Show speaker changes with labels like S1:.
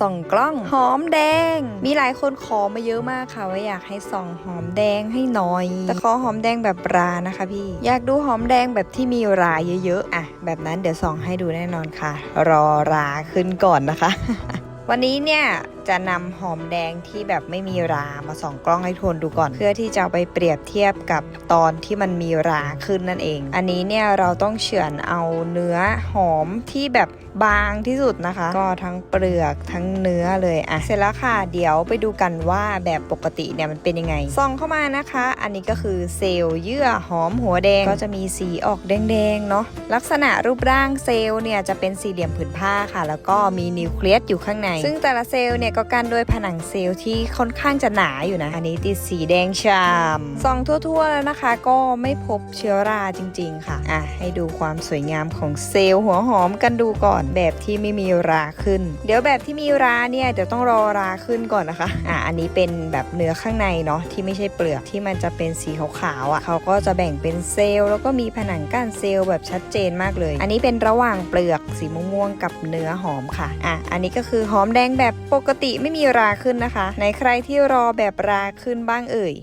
S1: ส่องกล้องหอมแดง มีหลายคนขอมาเยอะมากค่ะว่าอยากให้ส่องหอมแดงให้หน่อยแต่ขอหอมแดงแบบรานะคะพี่ อยากดูหอมแดงแบบที่มีราเยอะๆอะแบบนั้นเดี๋ยวส่องให้ดูแน่นอนค่ะ รอราขึ้นก่อนนะคะ วันนี้เนี่ย จะนำหอมแดงที่แบบไม่มีรามาส่องกล้องให้ทวนดูก่อน เพื่อที่จะไปเปรียบเทียบกับตอนที่มันมีราขึ้นนั่นเอง อันนี้เนี่ยเราต้องเฉือนเอาเนื้อหอมที่แบบบางที่สุดนะคะ ก็ทั้งเปลือกทั้งเนื้อเลยอะเสร็จแล้วค่ะ เดี๋ยวไปดูกันว่าแบบปกติเนี่ยมันเป็นยังไงส่องเข้ามานะคะ อันนี้ก็คือเซลล์เยื่อหอมหัวแดงก็จะมีสีออกแดงๆเนาะลักษณะรูปร่างเซลล์เนี่ยจะเป็นสี่เหลี่ยมผืนผ้าค่ะ แล้วก็มีนิวเคลียสอยู่ข้างใน ซึ่งแต่ละเซลล์เนี่ยก็กั้นด้วยผนังเซลล์ที่ค่อนข้างจะหนาอยู่นะ อันนี้ติดสีแดงฉ่ำส่องทั่วๆแล้วนะคะ ก็ไม่พบเชื้อราจริง ๆ ค่ะ อะ ให้ดูความสวยงามของเซลล์หัวหอมกันดูก่อนแบบที่ไม่มีราขึ้น เดี๋ยวแบบที่มีราเนี่ยเดี๋ยวต้องรอราขึ้นก่อนนะคะ อะ อันนี้เป็นแบบเนื้อข้างในเนาะที่ไม่ใช่เปลือกที่มันจะเป็นสีขาวๆอะเขาก็จะแบ่งเป็นเซลล์แล้วก็มีผนังกั้นเซลล์แบบชัดเจนมากเลย อันนี้เป็นระหว่างเปลือกสีม่วงๆกับเนื้อหอมค่ะ อะ อันนี้ก็คือหอมแดงแบบปกติติไม่มีราขึ้นนะคะ ไหนใครที่รอแบบราขึ้นบ้างเอ่ย